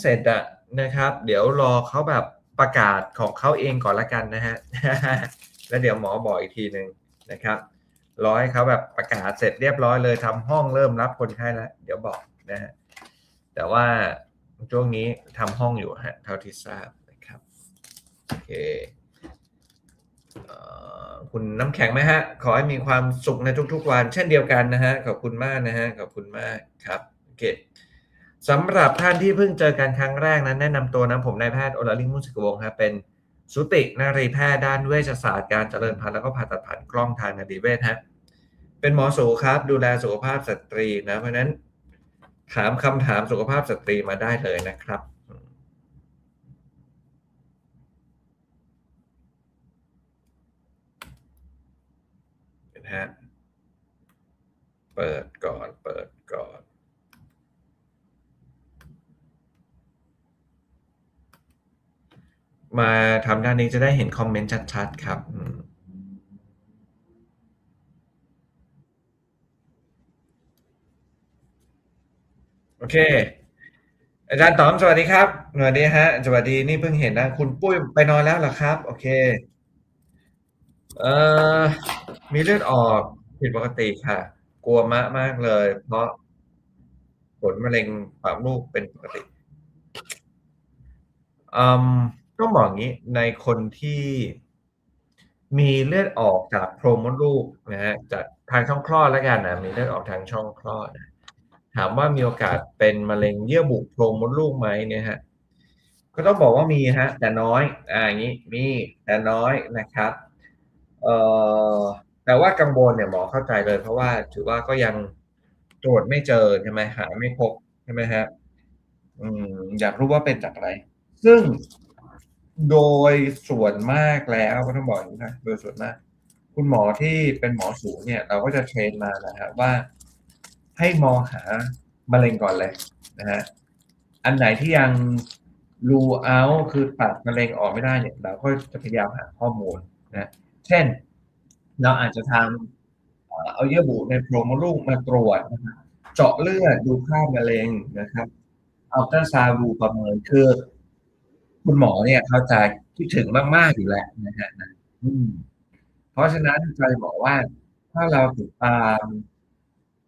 เสร็จอะนะครับ เดี๋ยวรอเขาแบบประกาศของเขาเองก่อนละกันนะฮะ แล้วเดี๋ยวหมอบอกอีกทีหนึ่งนะครับ รอให้เขาแบบประกาศเสร็จเรียบร้อยเลยทำห้องเริ่มรับคนไข้แล้ว เดี๋ยวบอกนะฮะ แต่ว่าช่วงนี้ทำห้องอยู่ฮะเท่าที่ทราบนะครับ โอเคคุณน้ำแข็งไหมฮะ ขอให้มีความสุขในทุกๆวัน เช่นเดียวกันนะฮะ ขอบคุณมากนะฮะ ขอบคุณมากครับ โอเค สำหรับท่านที่เพิ่งเจอกันครั้งแรกนั้นแนะนำตัวนะผมนายแพทย์โอลาลิงมุสิกวงศ์ครับเป็นสุตินารีแพทย์ด้านเวชศาสตร์การเจริญพันธุ์แล้วก็ผ่าตัดผ่านกล้องทางนาดีเวชฮะเป็นหมอสูครับดูแลสุขภาพสตรีนะเพราะฉะนั้นถามคำถามสุขภาพสตรีมาได้เลยนะครับ นะฮะ เปิดก่อน เปิดก่อน มาทำด้านนี้จะได้เห็นคอมเมนต์ชัดๆ ครับโอเค อาจารย์ต๋อมสวัสดีครับสวัสดีฮะสวัสดีนี่เพิ่งเห็นนะ คุณปุ้ยไปนอนแล้วเหรอครับ โอเค เอ่อมีเลือดออกผิดปกติค่ะ กลัวมะมากเลย เพราะผลมะเร็งปากลูกเป็นปกติอืม ต้องบอกอย่างนี้ในคนที่มีเลือดออกจากโพรงมดลูกนะฮะจากทางช่องคลอดแล้วกันนะมีเลือดออกทางช่องคลอดนะถามว่ามีโอกาสเป็นมะเร็งเยื่อบุโพรงมดลูกไหมเนี่ยฮะก็ต้องบอกว่ามีฮะ แต่น้อยอ่าอย่างนี้มีแต่น้อยนะครับเอ่อแต่ว่ากังวลเนี่ยหมอเข้าใจเลย เพราะว่าถือว่าก็ยังตรวจไม่เจอใช่ไหมหาไม่พบใช่ไหมฮะอืมอยากรู้ว่าเป็นจากอะไร ซึ่ง โดยส่วนมากแล้วก็ต้องบอกอย่างนี้นะโดยส่วนมาก คุณหมอที่เป็นหมอสูงเนี่ย เราก็จะเทรนมานะครับว่าให้มองหามะเร็งก่อนเลยนะฮะอันไหนที่ยังรูเอาคือตัดมะเร็งออกไม่ได้เนี่ย เราก็จะพยายามหาข้อมูลนะเช่น เราอาจจะทำเอาเยื่อบุในโพรงมดลูกมาตรวจนะครับเจาะเลือดดูค่ามะเร็งนะครับอัลตราซาวดูประเมินคือ คุณหมอเนี่ยเขาจะคิดถึงมาก ๆ อยู่แล้วนะฮะเพราะฉะนั้นใจบอกว่า ถ้าเราติดตาม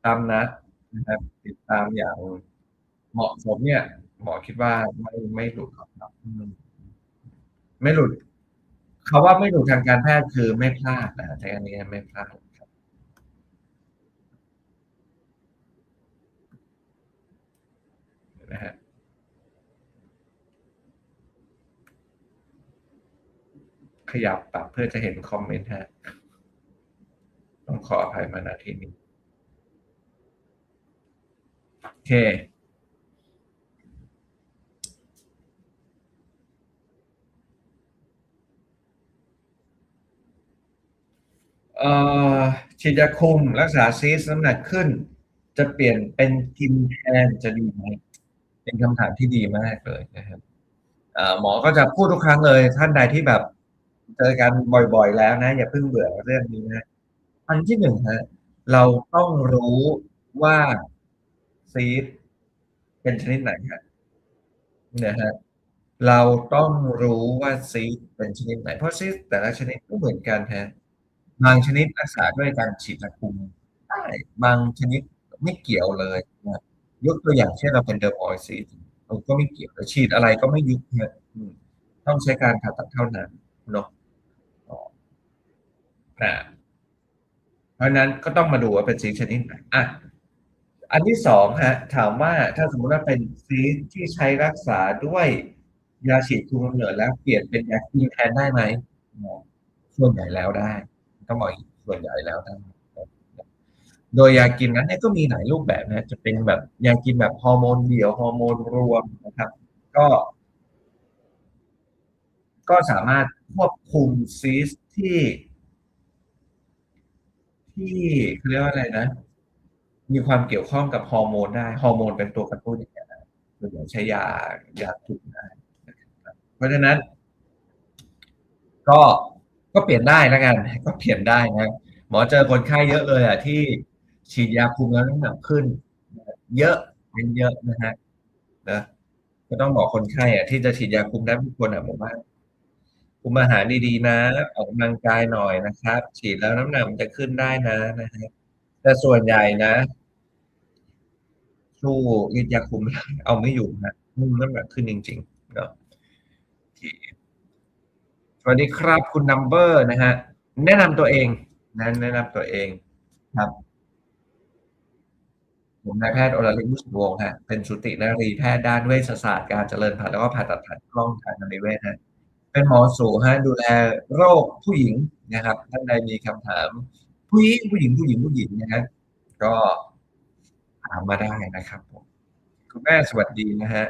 ตามนัดนะครับติดตามอย่างเหมาะสมเนี่ย หมอคิดว่าไม่ไม่หลุดครับไม่หลุดเขาว่าไม่หลุดทางการแพทย์คือไม่พลาดนะใช้อันนี้ไม่พลาดครับนะฮะ ขยับปรับเพื่อจะเห็นคอมเมนต์ฮะ ต้องขออภัยมาณที่นี้ โอเค เอ่อฉีดยาคุมรักษาซีสน้ำหนักขึ้น จะเปลี่ยนเป็นกินแทนจะดีไหมเป็นคำถามที่ดีมากเลยนะครับหมอก็จะพูดทุกครั้งเลยท่านใดที่แบบ เจอกันบ่อยๆแล้วนะ อย่าเพิ่งเบื่อเรื่องนี้นะอันที่หนึ่งฮะเราต้องรู้ว่าซีสเป็นชนิดไหนฮะนะฮะเราต้องรู้ว่าซีสเป็นชนิดไหน เพราะซีสแต่ละชนิดก็เหมือนกันฮะบางชนิดรักษาด้วยการฉีดยาคุมได้บางชนิดไม่เกี่ยวเลยนะยกตัวอย่างเช่นเราเป็นเดอร์มอยซีสเราก็ไม่เกี่ยวฉีดอะไรก็ไม่ยุบเนี่ยต้องใช้การผ่าตัดเท่านั้นเนาะ นะเพราะนั้นก็ต้องมาดูว่าเป็นซีสชนิดไหนอะอันที่สองฮะถามว่าถ้าสมมติว่าเป็นซีสที่ใช้รักษาด้วยยาฉีดคุมกำเนิดแล้วเปลี่ยนเป็นยากินแทนได้ไหมส่วนใหญ่แล้วได้ ต้องบอกส่วนใหญ่แล้วได้โดยยากินนั้นเนี่ยก็มีหลายรูปแบบนะ จะเป็นแบบยากินแบบฮอร์โมนเดี่ยวฮอร์โมนรวมนะครับ ก็ ก็สามารถควบคุมซีสที่ ที่เรียกว่าอะไรนะ มีความเกี่ยวข้องกับฮอร์โมนได้ฮอร์โมนเป็นตัวกระตุ้นอย่างเงี้ยส่วนใหญ่ใช้ยายาคุมได้เพราะฉะนั้น ก็ก็เปลี่ยนได้แล้วกัน ก็เปลี่ยนได้นะหมอเจอคนไข้เยอะเลยอะที่ฉีดยาคุมแล้วน้ำหนักขึ้น เยอะเป็นเยอะนะฮะนะก็ต้องบอกคนไข้อะที่จะฉีดยาคุมได้ทุกคนอะบอกว่า คุมอาหารดีๆนะ ออกกำลังกายหน่อยนะครับ ฉีดแล้วน้ำหนักมันจะขึ้นได้นะนะครับแต่ส่วนใหญ่นะ สู้ฤทธิ์ยาคุมเอาไม่อยู่ครับอืมน้ำหนักขึ้นจริงๆเนาะสวัสดีครับคุณ Number นะครับแนะนำตัวเองนะแนะนำตัวเองครับผมนายแพทย์อรฤทธิ์มุสวงศ์ครับเป็นสูตินรีแพทย์ด้านเวชศาสตร์การเจริญพันธุ์แล้วก็ผ่าตัดผ่านกล้องทางนารีเวชครับ เป็นหมอสูครับดูแลโรคผู้หญิงนะครับ ท่านใดมีคำถาม ผู้หญิงผู้หญิงผู้หญิงผู้หญิงนะครับก็ถามมาได้นะครับผมคุณแม่สวัสดีนะครับ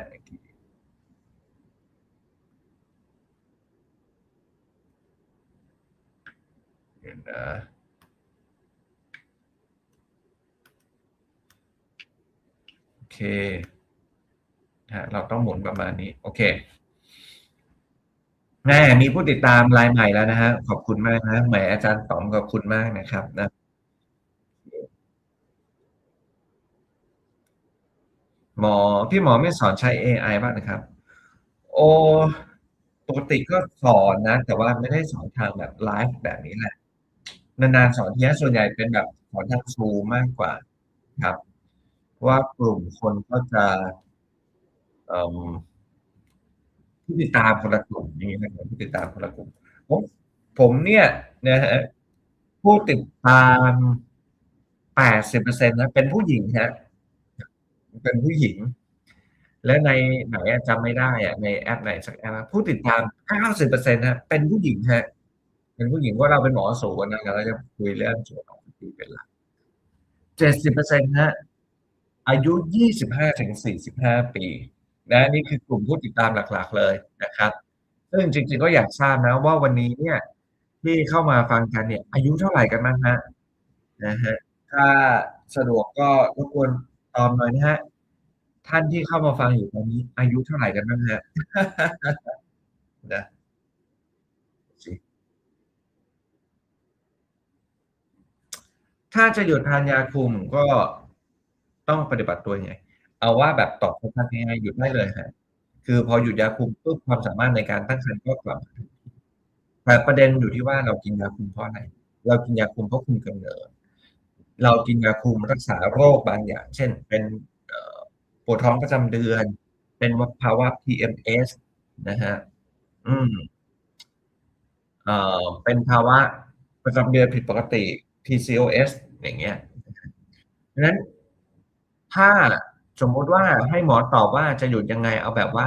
เดี๋ยวนะโอเคเราต้องหมุนประมาณนี้ โอเค แม่มีผู้ติดตามรายใหม่แล้วนะครับ ขอบคุณมากนะแหมอาจารย์ต๋อมขอบคุณมากนะครับนะ หมอพี่หมอไม่สอนใช้เอไอบ้างเหรอครับ?โอปกติก็สอนนะ แต่ว่าไม่ได้สอนทางแบบไลฟ์แบบนี้แหละนานๆสอนทีนะส่วนใหญ่เป็นแบบสอนทาง Zoom มากกว่าครับ ว่ากลุ่มคนก็จะเอ่อ ผู้ติดตามคนละกลุ่มอย่างงี้นะครับผู้ติดตามคนละกลุ่มผมผมเนี่ยนะครับผู้ติดตาม80%นะเป็นผู้หญิงครับเป็นผู้หญิง และในไหนจำไม่ได้อะในแอปไหนสักแอปผู้ติดตาม90%ครับเป็นผู้หญิงครับเป็นผู้หญิงเพราเราเป็นหมอสูอะนะเราจะคุยเรื่องสุขภาพเป็นหลัก70%ครับอายุ25-45ปี นะนี่คือกลุ่มผู้ติดตามหลักๆเลยนะครับ ซึ่งจริง ๆ ก็อยากทราบนะว่าวันนี้เนี่ย ที่เข้ามาฟังกันเนี่ย อายุเท่าไหร่กันบ้างครับ?นะครับถ้าสะดวกก็รบกวนตอบหน่อยนะครับท่านที่เข้ามาฟังอยู่ตอนนี้ อายุเท่าไหร่กันบ้างครับ?นะถ้าจะหยุดทานยาคุมก็ต้องปฏิบัติตัวยังไง? เอาว่าแบบตอบสั้นๆง่ายๆหยุดได้เลยครับคือพอหยุดยาคุมปุ๊บความสามารถในการตั้งครรภ์ก็กลับแต่ประเด็นอยู่ที่ว่าเรากินยาคุมเพราะอะไร?เรากินยาคุมเพราะคุมกำเนิดเรากินยาคุมรักษาโรคบางอย่าง เช่น เป็นปวดท้องประจำเดือน เป็นภาวะ PMS นะครับอืมเอ่อเป็นภาวะประจำเดือนผิดปกติ PCOS อย่างเงี้ยเพราะฉะนั้นถ้า สมมุติว่าให้หมอตอบว่าจะหยุดยังไงเอาแบบว่า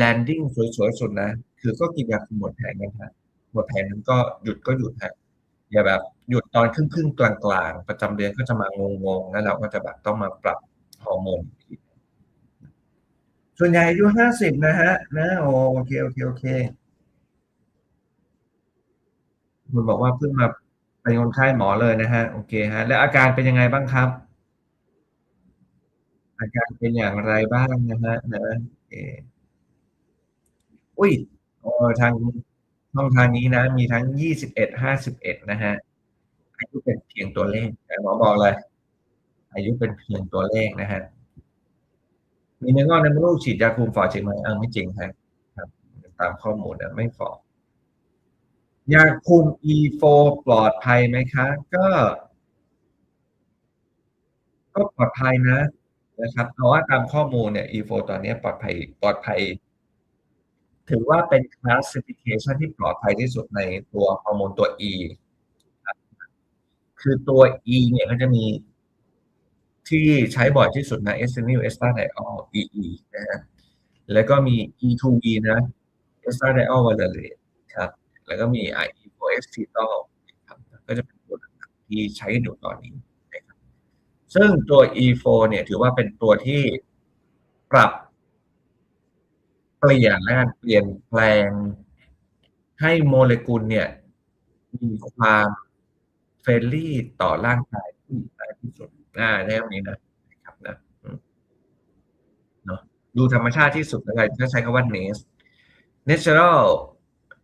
landing สวยๆสุดนะ คือก็กินยาคุมหมดแผงกันครับหมดแผงนั้นก็หยุดก็หยุดครับอย่าแบบหยุดตอนครึ่งๆกลางๆ ประจำเดือนก็จะมางงๆแล้วเราก็จะแบบต้องมาปรับฮอร์โมนส่วนใหญ่อายุ50นะครับนะโอเคโอเคๆๆคุณบอกว่าเพิ่งมาเป็นคนไข้หมอเลยนะครับโอเคครับแล้วอาการเป็นยังไงบ้างครับ? อาการเป็นอย่างไรบ้างนะครับนะโอเคอุ๊ยเออทางช่องทางนี้นะ มีทั้ง21 51นะครับเอ็ดนะฮะอายุเป็นเพียงตัวเลขแต่หมอบอกเลย อายุเป็นเพียงตัวเลขนะครับมีเนื้องอกในมดลูกฉีดยาคุมฝ่อจริงไหม?เออไม่จริงครับครับตามข้อมูลอะไม่ฝ่อยาคุม E4 ปลอดภัยไหมคะ?ก็ ก็ปลอดภัยนะ นะครับเพราะว่าตามข้อมูลเนี่ย E4 ตอนนี้ปลอดภัยปลอดภัย ถือว่าเป็น Classification ที่ปลอดภัยที่สุดในตัวฮอร์โมนตัว e คือตัว E เนี่ยก็จะมีที่ใช้บ่อยที่สุดนะ Estradiol Estradiol EE นะครับแล้วก็มี E2V นะ Estradiol Valerate ครับ แล้วก็มี Ioipritinol ครับก็จะเป็นตัวหลักที่ใช้อยู่ตอนนี้ ซึ่งตัว E4 เนี่ยถือว่าเป็นตัวที่ปรับ เปลี่ยนแล้วกันเปลี่ยนแปลง ให้โมเลกุลเนี่ย มีความ friendly ต่อร่างกายผู้หญิงมากที่สุดอาใช้คำนี้นะครับนะอืมเนาะดูธรรมชาติที่สุดแล้วกันก็ใช้คำว่า NES Natural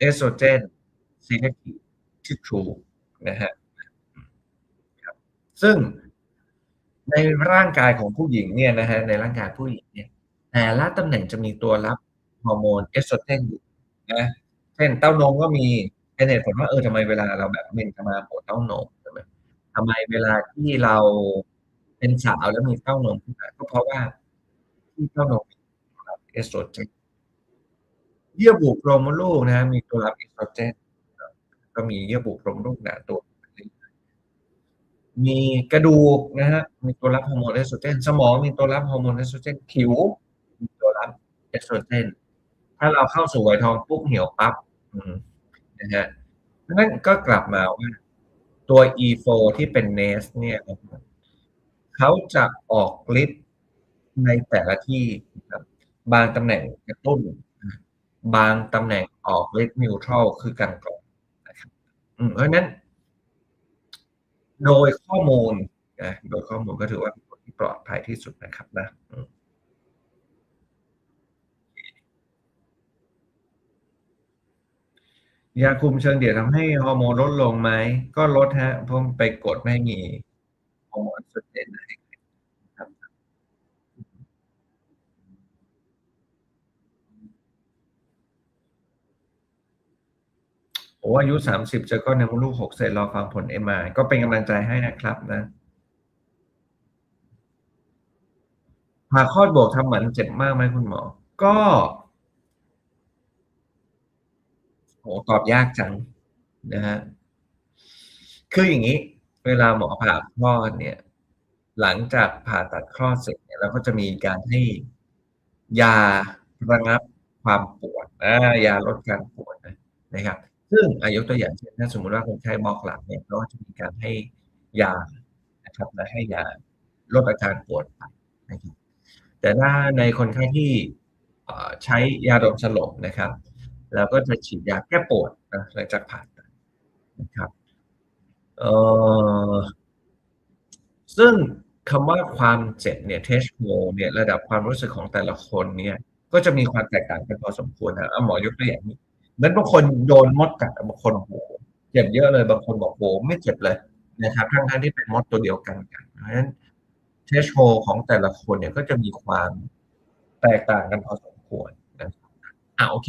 Estrogen Synthetic Tissue นะครับอืมครับซึ่ง ในร่างกายของผู้หญิงเนี่ยนะครับในร่างกายผู้หญิงเนี่ยแต่ละตำแหน่งจะมีตัวรับฮอร์โมน Estrogen อยู่นะเช่นเต้านมก็มีเป็นเหตุผลว่าเออทำไมเวลาเราแบบเบญจมาปวดเต้านมใช่ไหมทำไมเวลาที่เราเป็นสาวแล้วมีเต้านมขึ้นมาก็เพราะว่าที่เต้านมมีตัวรับ Estrogen เยื่อบุโพรงมดลูกนะมีตัวรับ Estrogen ครับก็มีเยื่อบุโพรงมดลูกหนาตัว มีกระดูกนะครับมีตัวรับฮอร์โมน Estrogen สมองมีตัวรับฮอร์โมน Estrogen ผิว มีตัวรับ Estrogen ถ้าเราเข้าสู่วัยทองปุ๊บเหี่ยวปั๊บอือฮึนะครับเพราะนั้นก็กลับมาว่าตัว E4 ที่เป็น nest เนี่ยเขาจะออกฤทธิ์ในแต่ละที่นะครับบางตำแหน่งกระตุ้น บางตำแหน่งออกฤทธิ์ neutral คือกลางๆนะครับเพราะฉะนั้น โดยข้อมูลนะโดยข้อมูลก็ถือว่าเป็นตัวที่ปลอดภัยที่สุดนะครับนะยาคุมเชิงเดี่ยวทำให้ฮอร์โมนลดลงไหม?ก็ลดฮะเพราะไปกดไม่ให้มีฮอร์โมน Estrogen ให้ อือฮึ โอ้อายุ30เจอก้อนในมดลูก6เซนรอฟังผล MRI ก็เป็นกำลังใจให้นะครับนะผ่าคลอดบวกทำหมันเจ็บมากไหมคุณหมอ?ก็โอ้ตอบยากจังนะครับคืออย่างงี้ เวลาหมอผ่าคลอดเนี่ย หลังจากผ่าตัดคลอดเสร็จเนี่ยเราก็จะมีการให้ยาระงับความปวดอายาลดการปวดนะครับ ซึ่งอายกตัวอย่างเช่นถ้าสมมุติว่าคนไข้บล็อกหลังเนี่ยเขาก็จะมีการให้ยานะครับและให้ยาลดอาการปวดไปนะครับแต่ถ้าในคนไข้ที่ใช้ยาดมสลบนะครับเราก็จะฉีดยาแก้ปวดนะหลังจากผ่าตัดนะครับเออซึ่งคำว่าความเจ็บเนี่ย threshold เนี่ยระดับความรู้สึกของแต่ละคนเนี่ยก็จะมีความแตกต่างกันพอสมควรนะหมอยกตัวอย่างงี้ เหมือนบางคนโดนมดกัดบางคนโอ้โฮเจ็บเยอะเลยบางคนบอกโอ้โฮไม่เจ็บเลยนะครับทั้งๆที่เป็นมดตัวเดียวกันกัดเพราะฉะนั้น threshold ของแต่ละคนเนี่ยก็จะมีความแตกต่างกันพอสมควรนะครับอาโอเค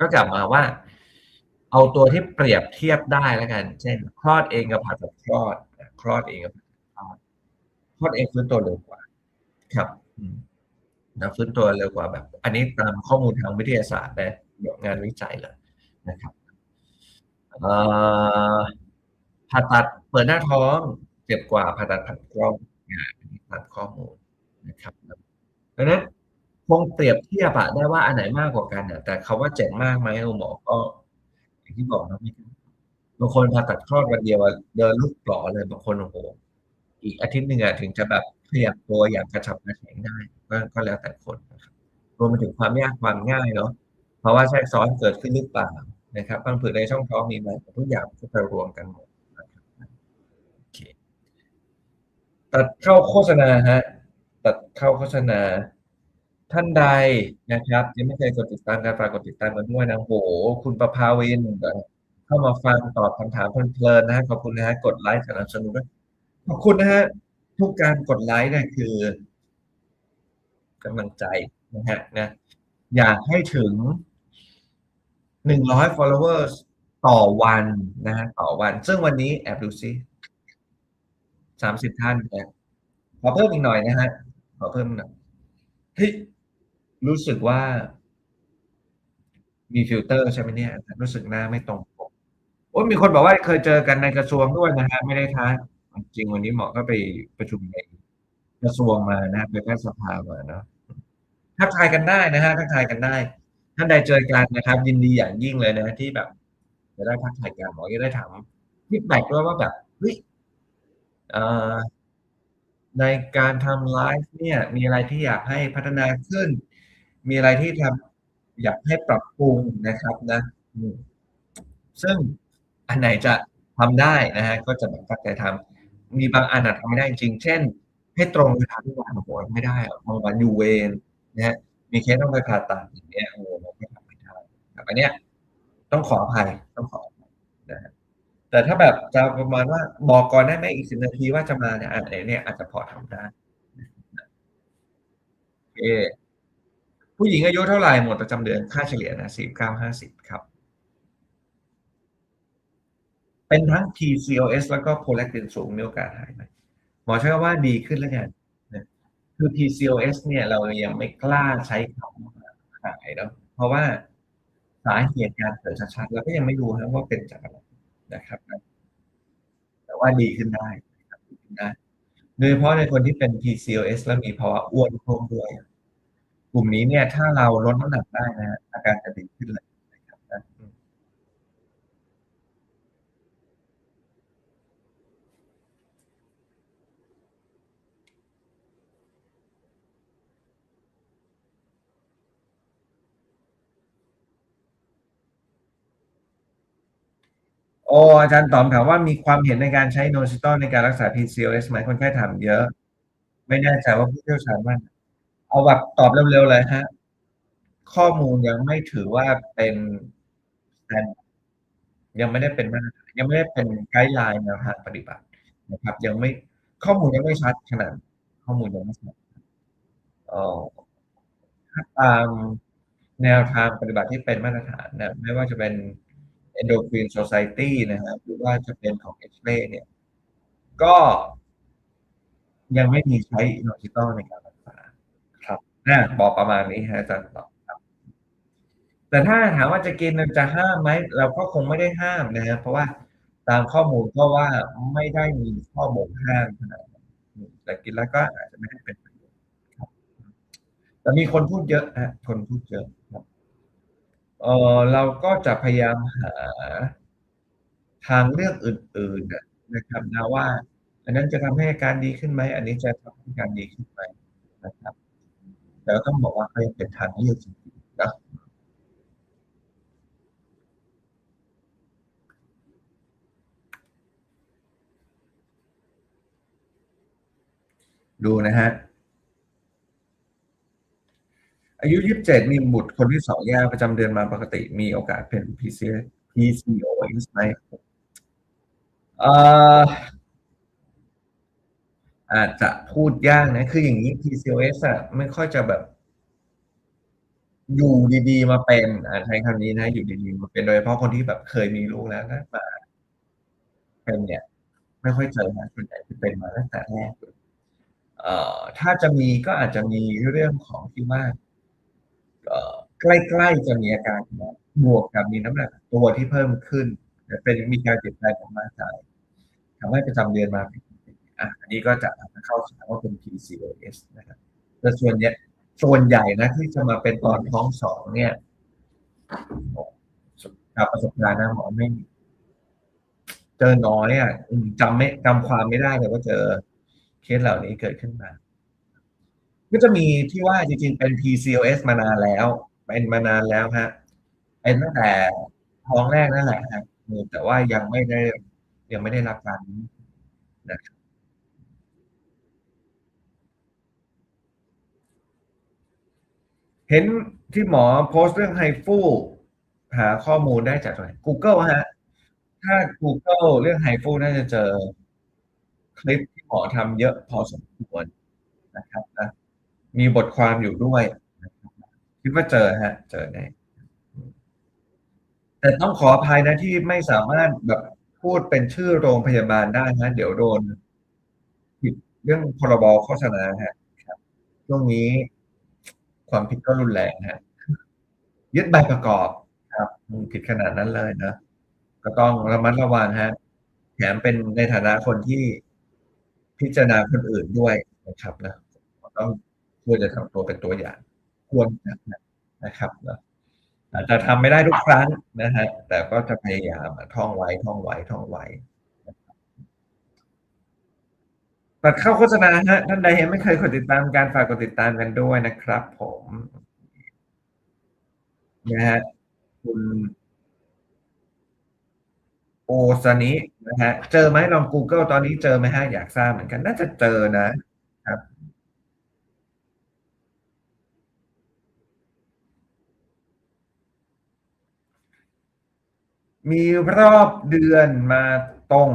ก็กลับมาว่า เอาตัวที่เปรียบเทียบได้แล้วกัน เช่น คลอดเองกับผ่าตัดคลอดคลอดเองกับผ่าตัดคลอดคลอดเองฟื้นตัวเร็วกว่า ครับนะฟื้นตัวเร็วกว่าแบบ อันนี้ตามข้อมูลทางวิทยาศาสตร์นะ งานวิจัยเลยนะครับผ่าตัดเปิดหน้าท้องเจ็บกว่าผ่าตัดผันกล้องอาอันนี้ตาข้อมูลนะครับดังนั้นคงเปรียบเทียบอะได้ว่าอันไหนมากกว่ากันอะแต่คำว่าเจ็บมากไหมหมอก็อย่างที่บอกนะไม่บางคนผ่าตัดคลอดวันเดียวเดินลุกป๋อเลยบางคนโอ้โฮอีกอาทิตย์หนึ่งอะถึงจะแบบขยับตัวอย่างกระฉับกระเฉงได้ก็ก็แล้วแต่คนนะครับรวมไปถึงความยากความง่ายเนาะ ภาวะแทรกซ้อนเกิดขึ้นหรือเปล่านะครับพังผืดในช่องท้องมีไหมทุกอย่างก็จะรวมกันหมดนะครับตัดเข้าโฆษณาครับตัดเข้าโฆษณา ท่านใดนะครับ ยังไม่เคยกดติดตามกันฝากกดติดตามกันด้วยนะโอ้โฮคุณประภาวินเข้ามาฟังตอบคำถามเพลินๆนะครับขอบคุณนะครับกดไลก์สนับสนุนด้วยขอบคุณนะครับทุกการกดไลก์เนี่ยคือกำลังใจนะครับนะอยากให้ถึง 100 followers ต่อวันนะครับต่อวัน ซึ่งวันนี้แอบดูซิ30ท่านครับขอเพิ่มอีกหน่อยนะครับขอเพิ่มหน่อยเฮ้ยรู้สึกว่า มีฟิลเตอร์ใช่ไหมเนี่ย?รู้สึกหน้าไม่ตรงปกโอ๊ยมีคนบอกว่าเคยเจอกันในกระทรวงด้วยนะครับไม่ได้ทักเอาจริงวันนี้หมอก็ไปประชุมในกระทรวงมานะไปแพทยสภามาเนาะทักทายกันได้นะครับทักทายกันได้ ท่านใดเจอกันนะครับ ยินดีอย่างยิ่งเลยนะที่แบบจะได้ทักทายกันหมอจะได้ถามฟีดแบ็กด้วยว่าแบบเฮ้ยในการทำไลฟ์เนี่ย มีอะไรที่อยากให้พัฒนาขึ้น มีอะไรที่ทำอยากให้ปรับปรุงนะครับนะซึ่งอันไหนจะทำได้นะครับก็จะแบบตั้งใจทำมีบางอันอะทำไม่ได้จริงเช่น ให้ตรงเวลาทุกวันโอ้โฮไม่ได้อะบางวันอยู่เวรนะครับ มีเคสต้องไปผ่าตัดอย่างเงี้ยโอ้โฮเราก็ทำไม่ได้แบบอันเนี้ยต้องขออภัยต้องขออภัยนะแต่ถ้าแบบจะประมาณว่าบอกก่อนได้ไหมอีก10นาทีว่าจะมาเนี่ยอันเนี้ยอาจจะพอทำได้โอเคผู้หญิงอายุเท่าไหร่หมดประจำเดือนค่าเฉลี่ยนะ49-50ครับ เป็นทั้ง PCOS แล้วก็ prolactin สูงมีโอกาสหายไหมหมอใช้คำว่าดีขึ้นแล้วกัน คือ PCOS เนี่ยเรายังไม่กล้าใช้คำว่ายเนาะเพราะว่าสาเหตุการเกิดชัดๆเราก็ยังไม่รู้นะว่าเป็นจากอะไรนะครับ แต่ว่าดีขึ้นได้ดีขึ้นได้โดยเฉพาะในคนที่เป็น PCOS แล้วมีภาวะอ้วนร่วมด้วย กลุ่มนี้เนี่ย ถ้าเราลดน้ำหนักได้นะอาการจะดีขึ้นเลยนะครับนะอืม โอ้อาจารย์ต๋อมถามว่ามีความเห็นในการใช้โนซิตอลในการรักษา PCOS ไหมคนไข้ถามเยอะ ไม่แน่ใจว่าผู้เชี่ยวชาญว่าเอาแบบตอบเร็วๆเลยฮะ ข้อมูลยังไม่ถือว่าเป็นยังไม่ได้เป็นมาตรฐานยังไม่ได้เป็นไกด์ไลน์แนวทางปฏิบัตินะครับ ยังไม่ข้อมูลยังไม่ชัดขนาด ข้อมูลยังไม่ชัดอ่อถ้าตามแนวทางปฏิบัติที่เป็นมาตรฐานนะไม่ว่าจะเป็น Endocrine Society นะครับ หรือว่าจะเป็นของ x r a y เนี่ย ก็ยังไม่มีใช้อินโนซิตอลในการรักษาครับนะบอกประมาณนี้ฮะอาจารย์ตอบครับ แต่ถ้าถามว่าจะกินจะห้ามไหม เราก็คงไม่ได้ห้ามนะฮะเพราะว่าตามข้อมูลก็ว่าไม่ได้มีข้อบ่งห้ามขนาดนั้นแต่กินแล้วก็อาจจะไม่ได้เป็นประโยชน์ครับแต่มีคนพูดเยอะฮะคนพูดเยอะครับ เออเราก็จะพยายามหาทางเลือกอื่นๆนะนะครับนะว่า อันนั้นจะทำให้อาการดีขึ้นไหม อันนี้จะทำให้อาการดีขึ้นไหมนะครับ แต่ก็ต้องบอกว่าเขายังเป็นทางเลือกจริงๆนะดูนะฮะ อายุ 27 มีบุตรคนที่สองแยกประจำเดือนมาปกติ มีโอกาสเป็น PCOS PCOS ไหมเอ่ออาจจะพูดยากนะ คืออย่างนี้ PCOS อะไม่ค่อยจะแบบ อยู่ดีๆ มาเป็นอาใช้คำนี้นะ อยู่ดีๆ มาเป็นโดยเฉพาะคนที่แบบเคยมีลูกแล้วแล้วมาเป็นเนี่ย ไม่ค่อยเจอนะส่วนใหญ่จะเป็นมาตั้งแต่แรกเอ่อถ้าจะมีก็อาจจะมีเรื่องของที่ว่า ใกล้ๆจะมีอาการบวกกับมีน้ำหนักตัวที่เพิ่มขึ้น เป็นมีการเปลี่ยนแปลงของร่างกายทำให้ประจำเดือนมาอะอันนี้ก็จะเข้าข่ายว่าเป็น PCOS นะครับแต่ส่วนใหญ่ส่วนใหญ่นะที่จะมาเป็นตอนท้องสองเนี่ยจากประสบการณ์นะหมอไม่เจอน้อยอะจำไม่จำความไม่ได้เลยว่าเจอเคสเหล่านี้เกิดขึ้นมา ก็จะมีที่ว่าจริงๆ เป็น PCOS มานานแล้ว เป็นมานานแล้วฮะ เป็นตั้งแต่ท้องแรกนั่นแหละฮะแต่ว่ายังไม่ได้ยังไม่ได้รับการนะครับเห็นที่หมอโพสต์เรื่องไฮฟูหาข้อมูลได้จากไหน Google ฮะ ถ้า Google เรื่องไฮฟูน่าจะเจอคลิปที่หมอทำเยอะพอสมควรนะครับนะ มีบทความอยู่ด้วย คิดว่าเจอฮะ เจอแน่แต่ต้องขออภัยนะที่ไม่สามารถแบบพูดเป็นชื่อโรงพยาบาลได้นะเดี๋ยวโดนผิดเรื่องพรบโฆษณาฮะครับช่วงนี้ความผิดก็รุนแรงฮะยึดใบประกอบครับผิดขนาดนั้นเลยนะก็ต้องระมัดระวังฮะแถมเป็นในฐานะคนที่พิจารณาคนอื่นด้วยนะครับนะต้อง ควรจะทำตัวเป็นตัวอย่าง ควรนะครับอาจจะทำไม่ได้ทุกครั้งนะฮะแต่ก็จะพยายามท่องไว้ท่องไว้ท่องไว้ตัดเข้าโฆษณาฮะท่านใดยังไม่เคยกดติดตามการฝากกดติดตามกันด้วยนะครับ ผมนะฮะคุณโอซานินะฮะเจอไหมลอง Google ตอนนี้เจอไหมฮะอยากทราบเหมือนกัน น่าจะเจอนะครับ มีรอบเดือนมาตรง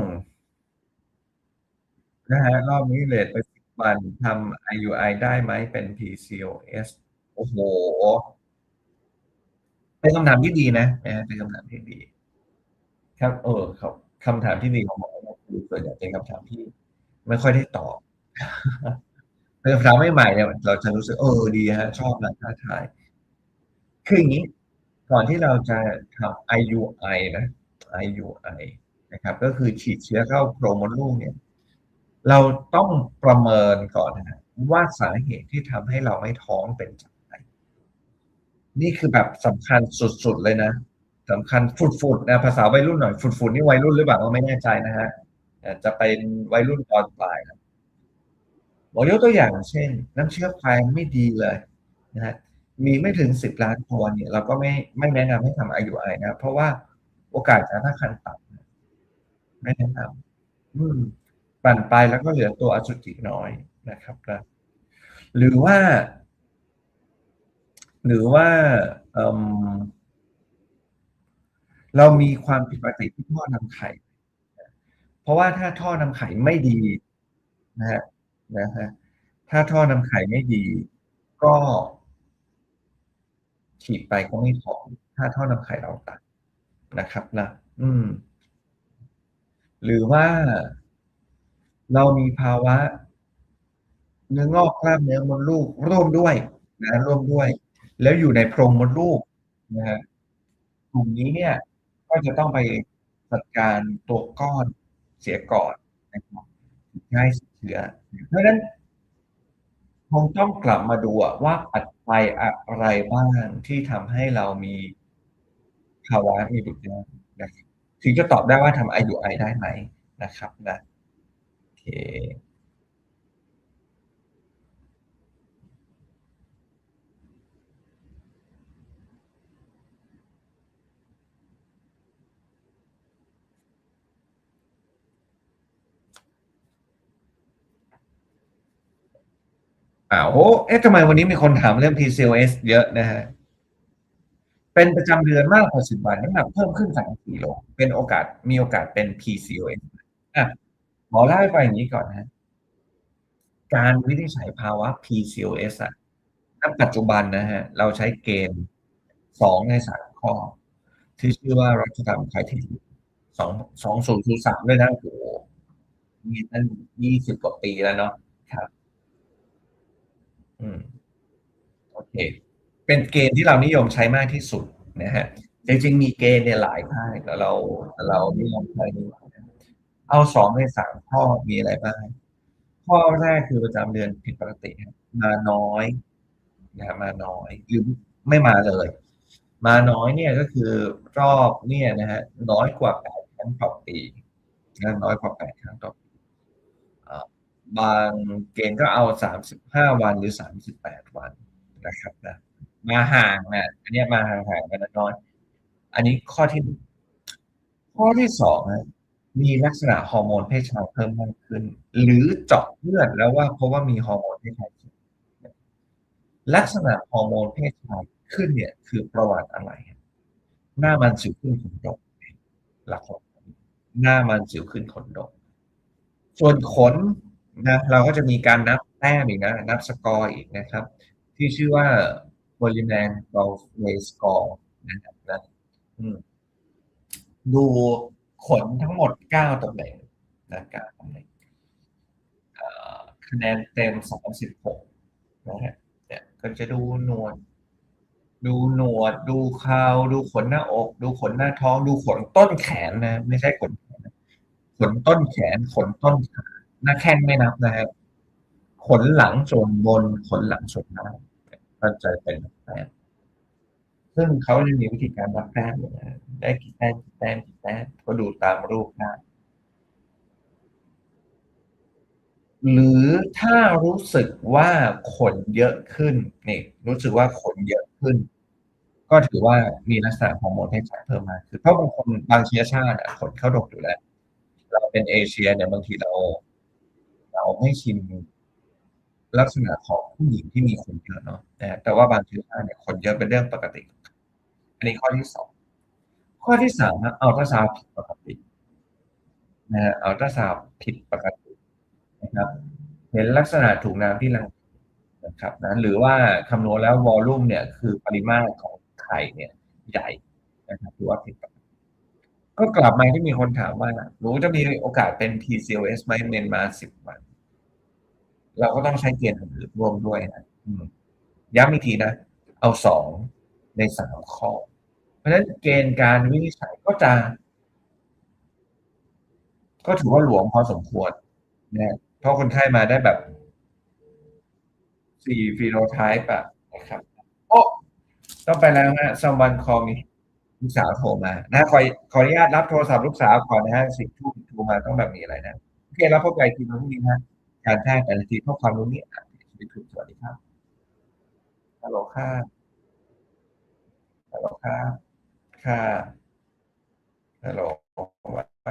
นะฮะรอบนี้เลทไปสิบวันทำ IUI ได้ไหมเป็น PCOS โอโอ้โฮเป็นคำถามที่ดีนะนะเป็นคำถามที่ดี ครับ เออครับคำถามที่ดีของหมอเนี่ยคือส่วนใหญ่เป็นคำถามที่ ไม่ค่อยได้ตอบเป็นคำถามใหม่ๆเนี่ยเราจะรู้สึกเออดีครับชอบนะท้าทายคืออย่างงี้ ก่อนที่เราจะทำ IUI นะ IUI นะครับ ก็คือฉีดเชื้อเข้าโพรงมดลูกเนี่ย เราต้องประเมินก่อนนะว่าสาเหตุที่ทำให้เราไม่ท้องเป็นจากอะไรนี่คือแบบสำคัญสุดๆเลยนะสำคัญฝุดๆนะภาษาวัยรุ่นหน่อยฝุดๆนี่วัยรุ่นหรือเปล่าก็ไม่แน่ใจนะครับอาจะเป็นวัยรุ่นตอนปลายครับหมอยกตัวอย่างเช่น น้ำเชื้อพายไม่ดีเลยนะครับ มีไม่ถึง 10 ล้านตัวเนี่ยเราก็ไม่ไม่แนะนำให้ทำ IUI นะครับเพราะว่าโอกาสการตั้งครรภ์ต่ำไม่แนะนำอืม ปั่นไปแล้วก็เหลือตัวอสุจิน้อยนะครับนะหรือว่า หรือว่าเออเรามีความผิดปกติที่ท่อนำไข่ เพราะว่าถ้าท่อนำไข่ไม่ดีนะครับนะครับถ้าท่อนำไข่ไม่ดี ก็ ฉีดไปก็ไม่ท้องถ้าท่อนำไข่เราตันนะครับนะอืม หรือว่าเรามีภาวะ เนื้องอกกล้ามเนื้อมดลูกร่วมด้วยนะร่วมด้วย แล้วอยู่ในโพรงมดลูกนะครับกลุ่มนี้เนี่ย ก็จะต้องไปจัดการตัวก้อนเสียก่อนนะครับงจะให้เชื้อเพราะฉะนั้นคงต้องกลับมาดูว่าปัจัยอะไรบ้างที่ทำให้เรามีภาวะมีบุตรยากนะครับถึงจะตอบได้ว่าทำ IUI ได้ไหมนะครับนะโอเค อ้าวโอ้เอ๊ะทำไมวันนี้มีคนถามเรื่อง PCOS เยอะนะครับเป็นประจำเดือนมากกว่า10วันน้ำหนักเพิ่มขึ้น3-4โลเป็นโอกาสมีโอกาสเป็น PCOS อะหมอเล่าให้ฟังอย่างงี้ก่อนนะ การวินิจฉัยภาวะ PCOS อะณปัจจุบันนะครับเราใช้เกณฑ์2ใน3ข้อ ที่ชื่อว่า Rotterdam Criteria 2 2003ด้วยนะโอ้โฮนี่ตั้ง20กว่าปีแล้วเนาะครับ อืมโอเค เป็นเกณฑ์ที่เรานิยมใช้มากที่สุดนะครับจริงๆมีเกณฑ์เนี่ยหลายค่ายแต่เราแต่เรานิยมใช้นี่เอา2ใน3ข้อมีอะไรบ้างข้อแรกคือประจำเดือนผิดปกติมาน้อยนะมาน้อยหรือไม่มาเลย มาน้อยเนี่ยก็คือรอบเนี่ยนะครับน้อยกว่า8ครั้งต่อปีนะน้อยกว่า8ครั้งต่อป บางเกณฑ์ก็เอา35วันหรือ38วันนะครับนะมาห่างอะอันนี้มาห่างๆกันน้อยอันนี้ข้อที่ข้อที่2ครับมีลักษณะฮอร์โมนเพศชายเพิ่มมากขึ้น หรือเจาะเลือดแล้วว่าเพบว่ามีฮอร์โมนเพศชายขึ้นลักษณะฮอร์โมนเพศชายขึ้นเนี่ยคือประวัติอะไร หน้ามันสิวขึ้นขนดกหลักหน้ามันสิวขึ้นขนดก ส่วนขน นะเราก็จะมีการนับแต้มอีกนะนับสกอร์อีกนะครับ ที่ชื่อว่า Perlman Gallwey Score นะครับนะดูขนทั้งหมด 9ตำแหน่งนะ9ตำแหน่งคะแนนเต็ม 36 นะครับเนี่ยก็จะดูหนวด ดูหนวด ดูคราดูขนหน้าอก ดูขนหน้าท้อง ดูขนต้นแขนนะ ไม่ใช่ขน ขนต้นแขน ขนต้นขา หน้าแข้งไม่นับนะครับขนหลังส่วนบนขนหลังส่วนล่างก็จะเป็นแต้มซึ่งเขาจะมีวิธีการนับแต้มนะได้กี่แต้มกี่แต้มกี่แต้มก็ดูตามรูปได้หรือถ้ารู้สึกว่าขนเยอะขึ้นนี่รู้สึกว่าขนเยอะขึ้น ก็ถือว่ามีลักษณะฮอร์โมเพศชาเพิ่มมากขึ้นเพราะบางคนบางเชื้อชาติขนเขาดกอยู่แล้ว เราเป็นเอเชียเนี่ยบางทีเรา เราไม่ชินลักษณะของผู้หญิงที่มีขนเยอะเนาะนะแต่ว่าบางเชื้อชาติเนี่ยขนเยอะเป็นเรื่องปกติ อันนี้ข้อที่2ข้อที่3ครับอัลตราซาวผิดปกตินะครับอัลตราซาวผิดปกตินะครับ เห็นลักษณะถุงน้ำที่รังนะครับนะหรือว่าคำนวณแล้ววอลลุ่มเนี่ยคือปริมาตรของไข่เนี่ยใหญ่นะครับถือว่าผิดปกติก็กลับมาที่มีคนถามว่าหนูจะมีโอกาสเป็น PCOS ไหมเมนมาสิบวัน เราก็ต้องใช้เกณฑ์อื่นร่วมด้วยนะย้ำอีกทีนะ เอาสองในสามข้อ เพราะฉะนั้นเกณฑ์การวินิจฉัยก็จะ ก็ถือว่าหลวมพอสมควรนะเพราะคนไข้มาได้แบบสี่ฟีโนไทป์อะนะครับ โอ้ต้องไปแล้วฮะ someone call me ลูกสาวโทรมานะขอขออนุญาตรับโทรศัพท์ลูกสาวก่อนนะฮะสิบทุ่มโทรมาต้องแบบนี้อะไรนะ โอเค แล้วพบกันทีวันพรุ่งนี้นะ การแพทย์แต่ละทีเพราะความรู้นี้อะสวัสดีครับฮัลโหลค่ะฮัลโหลค่ะค่ะฮัลโหล